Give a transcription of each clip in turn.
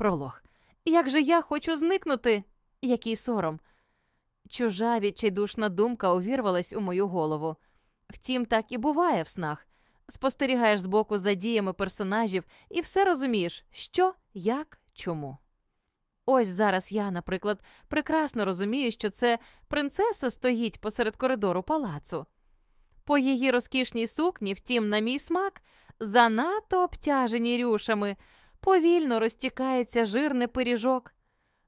Пролог. Як же я хочу зникнути? Який сором. Чужа відчайдушна думка увірвалась у мою голову. Втім, так і буває в снах. Спостерігаєш збоку за діями персонажів і все розумієш, що, як, чому. Ось зараз я, наприклад, прекрасно розумію, що це принцеса стоїть посеред коридору палацу. По її розкішній сукні, втім, на мій смак, занадто обтяжені рюшами, повільно розтікається жирний пиріжок.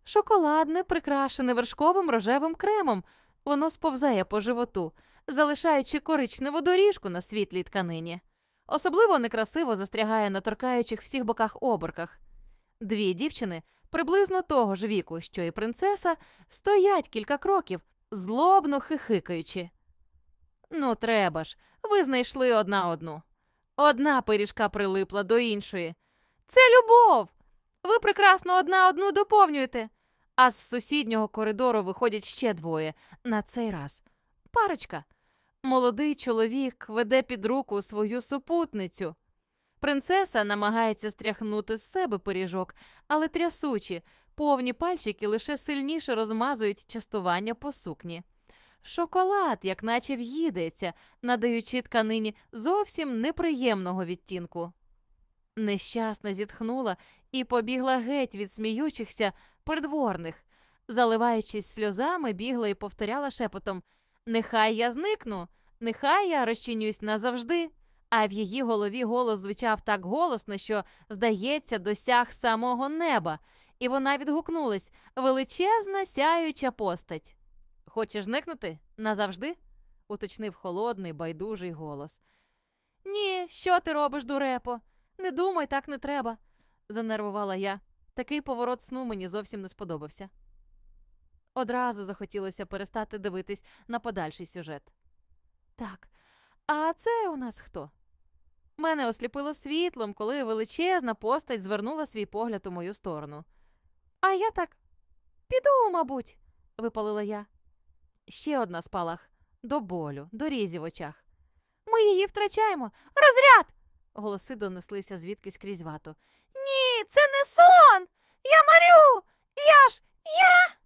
Шоколадне, прикрашене вершковим рожевим кремом, воно сповзає по животу, залишаючи коричневу доріжку на світлій тканині. Особливо некрасиво застрягає на торкаючих всіх боках оборках. Дві дівчини, приблизно того ж віку, що і принцеса, стоять кілька кроків, злобно хихикаючи. Ну, треба ж, ви знайшли одна одну. Одна пиріжка прилипла до іншої. Це любов! Ви прекрасно одна одну доповнюєте. А з сусіднього коридору виходять ще двоє на цей раз. Парочка. Молодий чоловік веде під руку свою супутницю. Принцеса намагається стряхнути з себе пиріжок, але трясучі, повні пальчики лише сильніше розмазують частування по сукні. Шоколад, як наче в'їдається, надаючи тканині зовсім неприємного відтінку. Нещасна зітхнула і побігла геть від сміючихся придворних. Заливаючись сльозами, бігла і повторяла шепотом Нехай я зникну, нехай я розчинюсь назавжди. А в її голові голос звучав так голосно, що, здається, досяг самого неба, і вона відгукнулась величезна сяюча постать. Хочеш зникнути назавжди? уточнив холодний, байдужий голос. Ні, що ти робиш, дурепо? Не думай, так не треба, занервувала я. Такий поворот сну мені зовсім не сподобався. Одразу захотілося перестати дивитись на подальший сюжет. Так, а це у нас хто? Мене осліпило світлом, коли величезна постать звернула свій погляд у мою сторону. А я так піду, мабуть, випалила я. Ще одна спалах до болю, до різі в очах. Ми її втрачаємо. Розряд! Голоси донеслися звідкись крізь вату. Ні, це не сон! Я марю! Я ж я.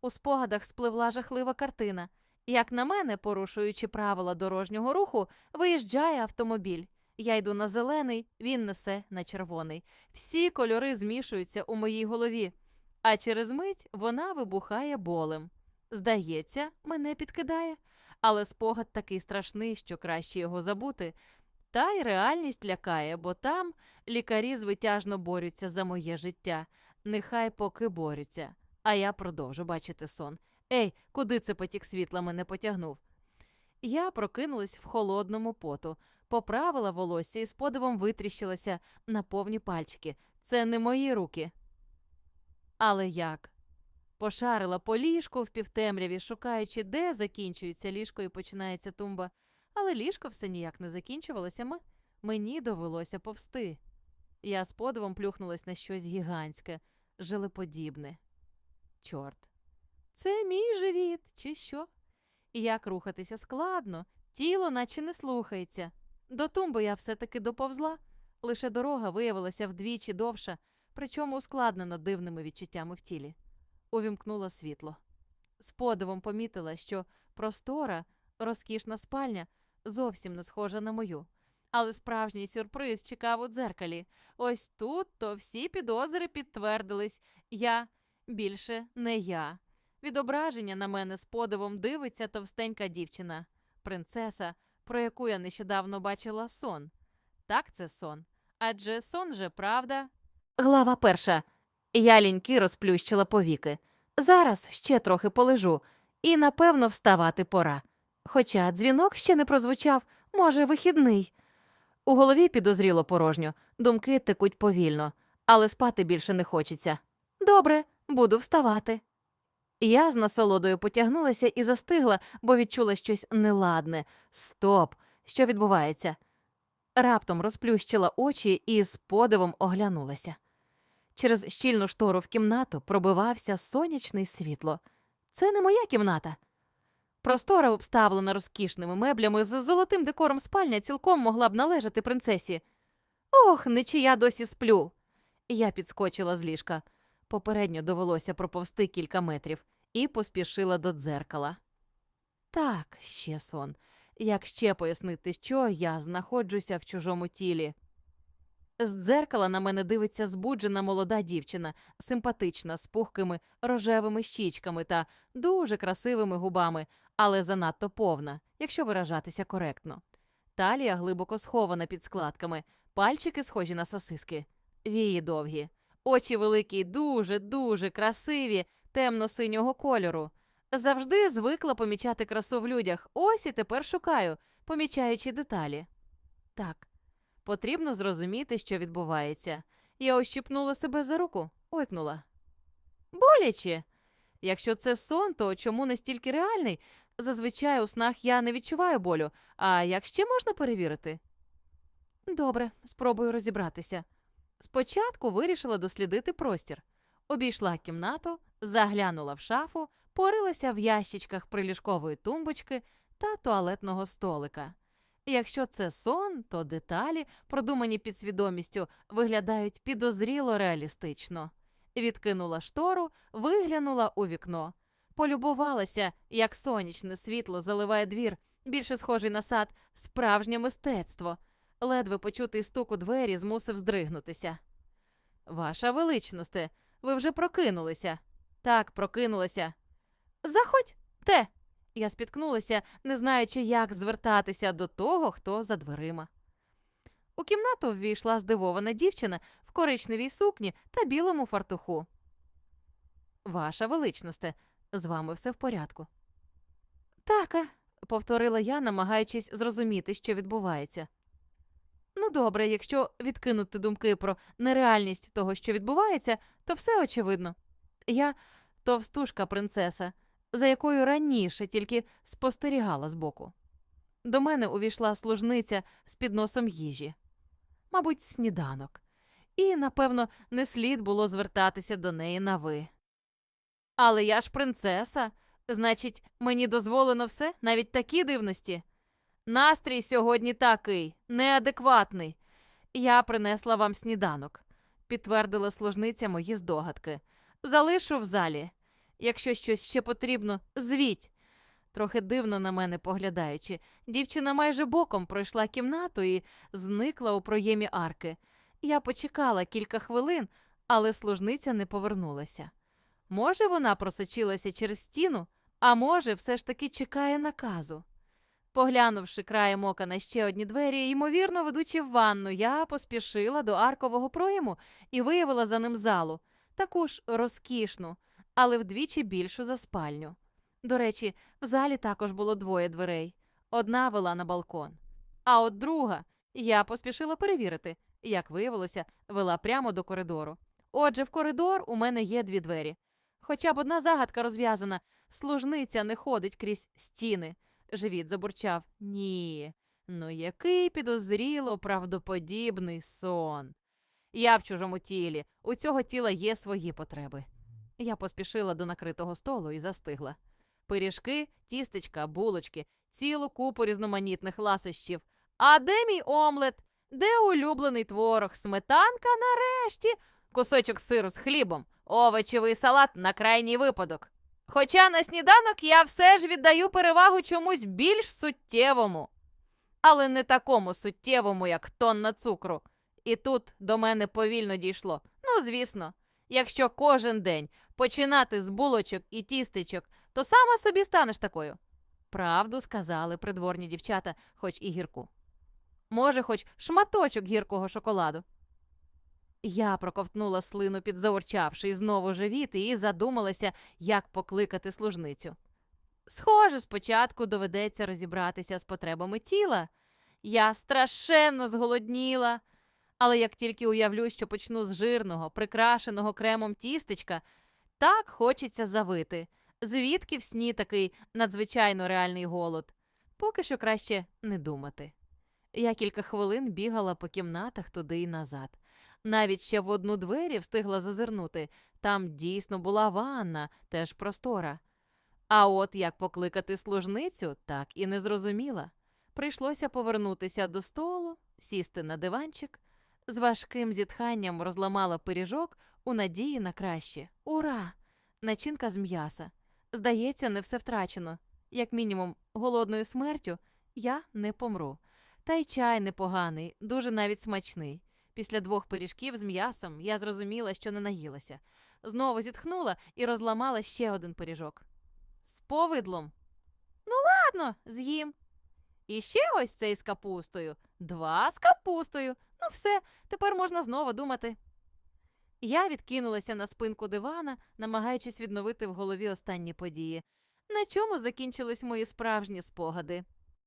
У спогадах спливла жахлива картина. Як на мене, порушуючи правила дорожнього руху, виїжджає автомобіль. Я йду на зелений, він несе на червоний. Всі кольори змішуються у моїй голові, а через мить вона вибухає болем. Здається, мене підкидає, але спогад такий страшний, що краще його забути. Та й реальність лякає, бо там лікарі звитяжно борються за моє життя. Нехай поки борються. А я продовжу бачити сон. Ей, куди це потік світла мене потягнув? Я прокинулась в холодному поту, поправила волосся і з подивом витріщилася на повні пальчики. Це не мої руки. Але як? Пошарила по ліжку в півтемряві, шукаючи, де закінчується ліжко і починається тумба. Але ліжко все ніяк не закінчувалося. М- Мені довелося повсти. Я з подивом плюхнулась на щось гігантське, жилеподібне. Чорт. Це мій живіт, чи що? Як рухатися складно, тіло наче не слухається. До тумби я все-таки доповзла, лише дорога виявилася вдвічі довша, причому ускладнена дивними відчуттями в тілі. Увімкнула світло. З подивом помітила, що простора, розкішна спальня зовсім не схожа на мою. Але справжній сюрприз чекав у дзеркалі. Ось тут то всі підозри підтвердились. Я більше не я. Відображення на мене з подивом дивиться товстенька дівчина, принцеса, про яку я нещодавно бачила сон. Так, це сон. Адже сон же правда. Глава перша. Я ліньки розплющила повіки. Зараз ще трохи полежу, і напевно вставати пора. Хоча дзвінок ще не прозвучав, може, вихідний. У голові підозріло порожньо, думки текуть повільно, але спати більше не хочеться. Добре, буду вставати. Я з насолодою потягнулася і застигла, бо відчула щось неладне. Стоп! Що відбувається? Раптом розплющила очі і з подивом оглянулася. Через щільну штору в кімнату пробивався сонячний світло. Це не моя кімната. Простора, обставлена розкішними меблями з золотим декором спальня, цілком могла б належати принцесі. Ох, нечия досі сплю. Я підскочила з ліжка. Попередньо довелося проповсти кілька метрів і поспішила до дзеркала. Так, ще сон. Як ще пояснити, що я знаходжуся в чужому тілі? З дзеркала на мене дивиться збуджена молода дівчина, симпатична, з пухкими рожевими щічками та дуже красивими губами, але занадто повна, якщо виражатися коректно. Талія глибоко схована під складками, пальчики схожі на сосиски, вії довгі, очі великі, дуже, дуже красиві, темно-синього кольору. Завжди звикла помічати красу в людях. Ось і тепер шукаю, помічаючи деталі. Так, потрібно зрозуміти, що відбувається. Я ощіпнула себе за руку, ойкнула. Боляче. Якщо це сон, то чому не стільки реальний? Зазвичай у снах я не відчуваю болю, а як ще можна перевірити? Добре, спробую розібратися. Спочатку вирішила дослідити простір. Обійшла кімнату, заглянула в шафу, порилася в ящичках приліжкової тумбочки та туалетного столика. Якщо це сон, то деталі, продумані підсвідомістю, виглядають підозріло реалістично. Відкинула штору, виглянула у вікно. Полюбувалася, як сонячне світло заливає двір, більше схожий на сад, справжнє мистецтво. Ледве почутий стук у двері змусив здригнутися. Ваша величносте, ви вже прокинулися. Так, прокинулася. Заходь, те. Я спіткнулася, не знаючи, як звертатися до того, хто за дверима. У кімнату ввійшла здивована дівчина в коричневій сукні та білому фартуху. Ваша величносте, з вами все в порядку. Таке, повторила я, намагаючись зрозуміти, що відбувається. Ну, добре, якщо відкинути думки про нереальність того, що відбувається, то все очевидно. Я товстушка принцеса, за якою раніше тільки спостерігала збоку. До мене увійшла служниця з підносом їжі, мабуть, сніданок, і, напевно, не слід було звертатися до неї на ви. Але я ж принцеса, значить, мені дозволено все, навіть такі дивності. Настрій сьогодні такий, неадекватний. Я принесла вам сніданок, підтвердила служниця мої здогадки. Залишу в залі. Якщо щось ще потрібно, звіть. Трохи дивно на мене поглядаючи, дівчина майже боком пройшла кімнату і зникла у проємі арки. Я почекала кілька хвилин, але служниця не повернулася. Може, вона просочилася через стіну, а може, все ж таки чекає наказу. Поглянувши краєм ока на ще одні двері, ймовірно, ведучи в ванну, я поспішила до аркового проєму і виявила за ним залу, таку ж розкішну, але вдвічі більшу за спальню. До речі, в залі також було двоє дверей. Одна вела на балкон, а от друга я поспішила перевірити, як виявилося, вела прямо до коридору. Отже, в коридор у мене є дві двері. Хоча б одна загадка розв'язана, служниця не ходить крізь стіни. Живіт забурчав. Ні. Ну, який підозріло правдоподібний сон. Я в чужому тілі. У цього тіла є свої потреби. Я поспішила до накритого столу і застигла. Пиріжки, тістечка, булочки, цілу купу різноманітних ласощів. А де мій омлет? Де улюблений творог? Сметанка нарешті, кусочок сиру з хлібом, овочевий салат на крайній випадок. Хоча на сніданок я все ж віддаю перевагу чомусь більш суттєвому, але не такому суттєвому, як тонна цукру. І тут до мене повільно дійшло. Ну, звісно, якщо кожен день починати з булочок і тістечок, то сама собі станеш такою. Правду сказали придворні дівчата, хоч і гірку. Може, хоч шматочок гіркого шоколаду. Я проковтнула слину, підзаурчавши, знову живіт, і задумалася, як покликати служницю. Схоже, спочатку доведеться розібратися з потребами тіла. Я страшенно зголодніла. Але як тільки уявлю, що почну з жирного, прикрашеного кремом тістечка, так хочеться завити. Звідки в сні такий надзвичайно реальний голод? Поки що краще не думати. Я кілька хвилин бігала по кімнатах туди й назад. Навіть ще в одну двері встигла зазирнути. Там дійсно була ванна, теж простора. А от як покликати служницю, так і не зрозуміла. Прийшлося повернутися до столу, сісти на диванчик, З важким зітханням розламала пиріжок у надії на краще. Ура! Начинка з м'яса. Здається, не все втрачено. Як мінімум, голодною смертю я не помру. Та й чай непоганий, дуже навіть смачний. Після двох пиріжків з м'ясом я зрозуміла, що не наїлася. Знову зітхнула і розламала ще один пиріжок. З повидлом. Ну, ладно, з'їм. І ще ось цей з капустою. Два з капустою. Ну, все, тепер можна знову думати. Я відкинулася на спинку дивана, намагаючись відновити в голові останні події. На чому закінчились мої справжні спогади.